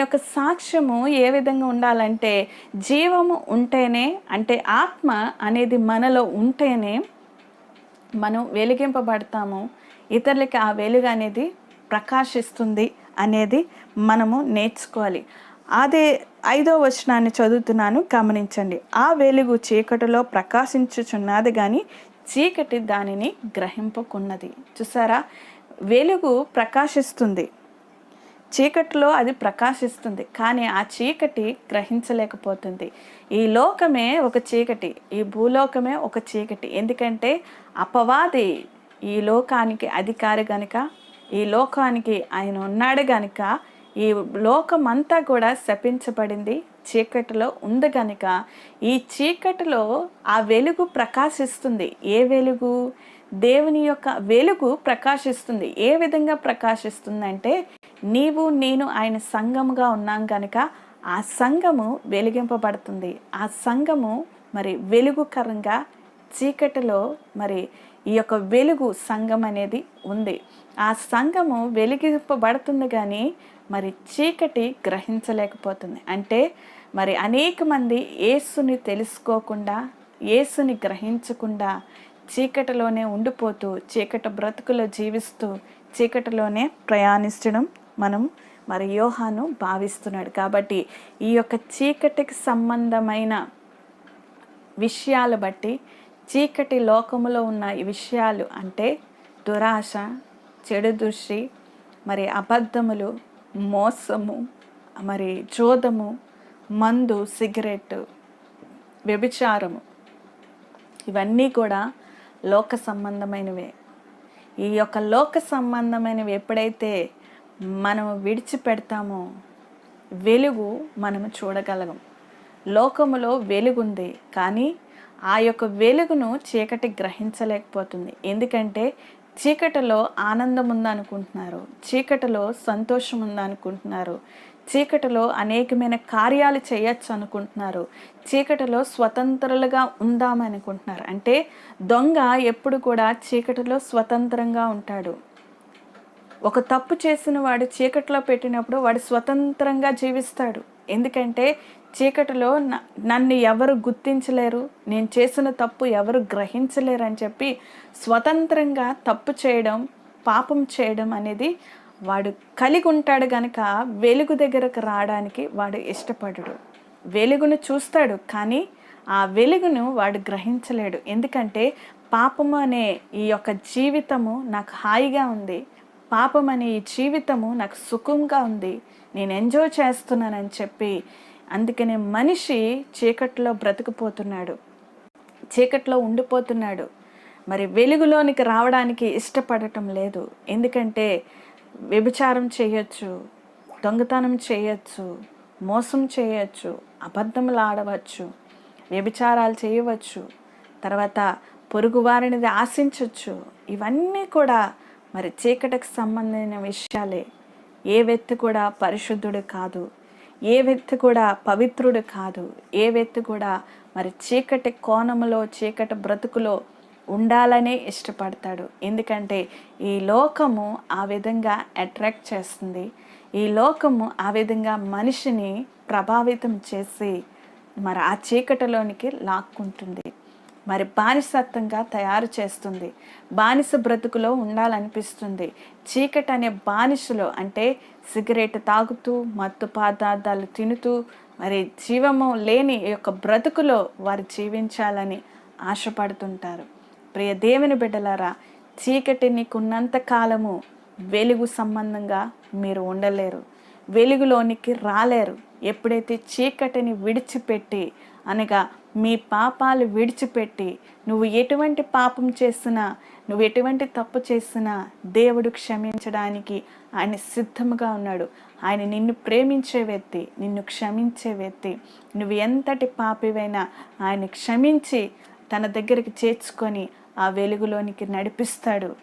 యొక్క సాక్ష్యము ఏ విధంగా ఉండాలంటే జీవము ఉంటేనే అంటే ఆత్మ అనేది మనలో ఉంటేనే మనం వెలిగింపబడతాము. ఇతరులకి ఆ వెలుగు అనేది ప్రకాశిస్తుంది అనేది మనము నేర్చుకోవాలి. అదే ఐదో వచనాన్ని చదువుతున్నాను గమనించండి. ఆ వెలుగు చీకటిలో ప్రకాశించుచున్నది కానీ చీకటి దానిని గ్రహింపకున్నది. చూసారా? వెలుగు ప్రకాశిస్తుంది. చీకటిలో అది ప్రకాశిస్తుంది కానీ ఆ చీకటి గ్రహించలేకపోతుంది. ఈ లోకమే ఒక చీకటి ఈ భూలోకమే ఒక చీకటి. ఎందుకంటే అపవాది ఈ లోకానికి అధికారి గనుక ఈ లోకానికి ఆయన ఉన్నాడు గనుక ఈ లోకమంతా కూడా శపించబడింది చీకటిలో ఉంది గనుక. ఈ చీకటిలో ఆ వెలుగు ప్రకాశిస్తుంది. ఏ వెలుగు? దేవుని యొక్క వెలుగు ప్రకాశిస్తుంది. ఏ విధంగా ప్రకాశిస్తుందంటే నీవు నేను ఆయన సంఘముగా ఉన్నాం కనుక ఆ సంఘము వెలిగింపబడుతుంది. ఆ సంఘము మరి వెలుగుకరంగా చీకటిలో మరి ఈ యొక్క వెలుగు సంఘం అనేది ఉంది. ఆ సంఘము వెలిగింపబడుతుంది కానీ మరి చీకటి గ్రహించలేకపోతుంది. అంటే మరి అనేక మంది యేసుని తెలుసుకోకుండా యేసుని గ్రహించకుండా చీకటిలోనే ఉండిపోతూ చీకటి బ్రతుకులో జీవిస్తూ చీకటిలోనే ప్రయాణించడం మనం మరి యోహాను భావిస్తున్నాడు. కాబట్టి ఈ యొక్క చీకటికి సంబంధమైన విషయాలు బట్టి చీకటి లోకములో ఉన్న ఈ విషయాలు అంటే దురాశ చెడు దృష్టి మరి అబద్ధములు మోసము మరి జోదము మందు సిగరెట్ వ్యభిచారము. ఇవన్నీ కూడా లోక సంబంధమైనవే. ఈ యొక్క లోక సంబంధమైనవి ఎప్పుడైతే మనం విడిచిపెడతామో వెలుగు మనము చూడగలం లోకములో వెలుగుంది కానీ ఆ యొక్క వెలుగును చీకటి గ్రహించలేకపోతుంది. ఎందుకంటే చీకటిలో ఆనందం ఉందనుకుంటున్నారు చీకటిలో సంతోషం ఉందనుకుంటున్నారు చీకటిలో అనేకమైన కార్యాలు చేయొచ్చు అనుకుంటున్నారు చీకటిలో స్వతంత్రులుగా ఉందామనుకుంటున్నారు. అంటే దొంగ ఎప్పుడు కూడా చీకటిలో స్వతంత్రంగా ఉంటాడు. ఒక తప్పు చేసిన వాడు చీకటిలో పెట్టినప్పుడు వాడు స్వతంత్రంగా జీవిస్తాడు. ఎందుకంటే చీకటిలో నన్ను ఎవరు గుర్తించలేరు నేను చేసిన తప్పు ఎవరు గ్రహించలేరు అని చెప్పి స్వతంత్రంగా తప్పు చేయడం పాపం చేయడం అనేది వాడు కలిగి ఉంటాడు గనక వెలుగు దగ్గరకు రావడానికి వాడు ఇష్టపడడు. వెలుగును చూస్తాడు కానీ ఆ వెలుగును వాడు గ్రహించలేడు. ఎందుకంటే పాపము అనే ఈ యొక్క జీవితము నాకు హాయిగా ఉంది. పాపం అనే ఈ జీవితము నాకు సుఖంగా ఉంది. నేను ఎంజాయ్ చేస్తున్నానని చెప్పి అందుకనే మనిషి చీకట్లో బ్రతికిపోతున్నాడు. చీకట్లో ఉండిపోతున్నాడు. మరి వెలుగులోనికి రావడానికి ఇష్టపడటం లేదు. ఎందుకంటే వ్యభిచారం చేయొచ్చు దొంగతనం చేయొచ్చు మోసం చేయొచ్చు అబద్ధములు ఆడవచ్చు వ్యభిచారాలు చేయవచ్చు తర్వాత పొరుగువారినిది ఆశించవచ్చు ఇవన్నీ కూడా మరి చీకటికి సంబంధించిన విషయాలే. ఏ వ్యక్తి కూడా పరిశుద్ధుడు కాదు. ఏ వ్యక్తి కూడా పవిత్రుడు కాదు. ఏ వ్యక్తి కూడా మరి చీకటి కోణములో చీకటి బ్రతుకులో ఉండాలనే ఇష్టపడతాడు. ఎందుకంటే ఈ లోకము ఆ విధంగా అట్రాక్ట్ చేస్తుంది. ఈ లోకము ఆ విధంగా మనిషిని ప్రభావితం చేసి మరి ఆ చీకటిలోనికి లాక్కుంటుంది. మరి బానిసత్వంగా తయారు చేస్తుంది. బానిస బ్రతుకులో ఉండాలనిపిస్తుంది. చీకటి అనే బానిసలో అంటే సిగరెట్ తాగుతూ మత్తు పదార్థాలు తినుతూ మరి జీవము లేని యొక్క బ్రతుకులో వారు జీవించాలని ఆశపడుతుంటారు. ప్రియ దేవుని బిడ్డలారా చీకటి నీకున్నంత కాలము వెలుగు సంబంధంగా మీరు ఉండలేరు. వెలుగులోనికి రాలేరు. ఎప్పుడైతే చీకటిని విడిచిపెట్టి అనగా మీ పాపాలు విడిచిపెట్టి నువ్వు ఎటువంటి పాపం చేసినా నువ్వు ఎటువంటి తప్పు చేసినా దేవుడు క్షమించడానికి ఆయన సిద్ధముగా ఉన్నాడు. ఆయన నిన్ను ప్రేమించే వ్యక్తి నిన్ను క్షమించే వ్యక్తి. నువ్వు ఎంతటి పాపివైనా ఆయన క్షమించి తన దగ్గరికి చేర్చుకొని ఆ వెలుగులోనికి నడిపిస్తాడు.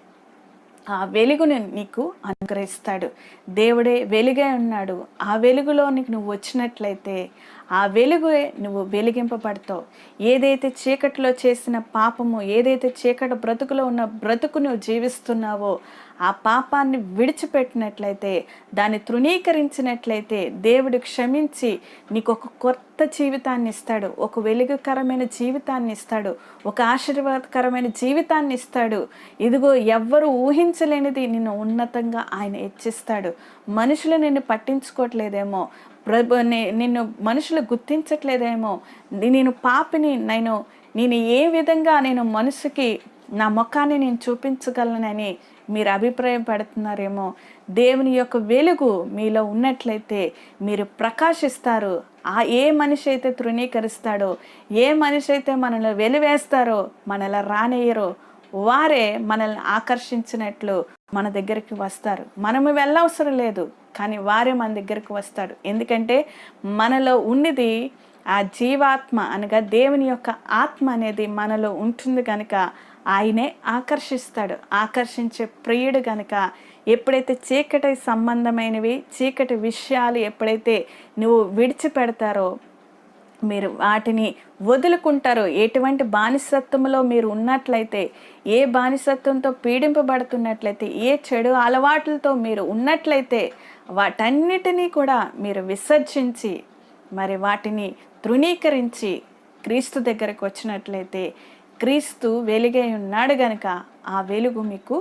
ఆ వెలుగుని నీకు అనుగ్రహిస్తాడు. దేవుడే వెలుగే ఉన్నాడు. ఆ వెలుగులోనికి నువ్వు వచ్చినట్లయితే ఆ వెలుగే నువ్వు వెలిగింపబడతావు. ఏదైతే చీకటిలో చేసిన పాపము ఏదైతే చీకటి బ్రతుకులో ఉన్న బ్రతుకు నువ్వు జీవిస్తున్నావో ఆ పాపాన్ని విడిచిపెట్టినట్లయితే దాన్ని తృణీకరించినట్లయితే దేవుడు క్షమించి నీకు ఒక కొత్త జీవితాన్ని ఇస్తాడు ఒక వెలుగుకరమైన జీవితాన్ని ఇస్తాడు ఒక ఆశీర్వాదకరమైన జీవితాన్ని ఇస్తాడు. ఇదిగో ఎవ్వరు ఊహించలేనిది నిన్ను ఉన్నతంగా ఆయన హెచ్చిస్తాడు. మనుషులు నిన్ను పట్టించుకోవట్లేదేమో ప్రభు నిన్ను మనుషులు గుర్తించట్లేదేమో నేను పాపిని నేను నేను ఏ విధంగా నేను మనసుకి నా ముఖాన్ని నేను చూపించగలనని మీరు అభిప్రాయపడుతున్నారేమో దేవుని యొక్క వెలుగు మీలో ఉన్నట్లయితే మీరు ప్రకాశిస్తారు. ఆ ఏ మనిషి అయితే తృణీకరిస్తాడో ఏ మనిషి అయితే మనల్ని వెలివేస్తారో మనల్ని రానేయరో వారే మనల్ని ఆకర్షించినట్లు మన దగ్గరికి వస్తారు. మనము వెళ్ళవసరం లేదు కానీ వారే మన దగ్గరికి వస్తాడు ఎందుకంటే మనలో ఉన్నది ఆ జీవాత్మ అనగా దేవుని యొక్క ఆత్మ అనేది మనలో ఉంటుంది కనుక ఆయనే ఆకర్షిస్తాడు. ఆకర్షించే ప్రియుడు కనుక ఎప్పుడైతే చీకటి సంబంధమైనవి చీకటి విషయాలు ఎప్పుడైతే నువ్వు విడిచిపెడతారో మీరు వాటిని వదులుకుంటారో ఎటువంటి బానిసత్వంలో మీరు ఉన్నట్లయితే ఏ బానిసత్వంతో పీడింపబడుతున్నట్లయితే ఏ చెడు అలవాట్లతో మీరు ఉన్నట్లయితే వాటన్నిటినీ కూడా మీరు విసర్జించి మరి వాటిని తృణీకరించి క్రీస్తు దగ్గరకు వచ్చినట్లయితే క్రీస్తు వెలుగై ఉన్నాడు గనుక ఆ వెలుగు మీకు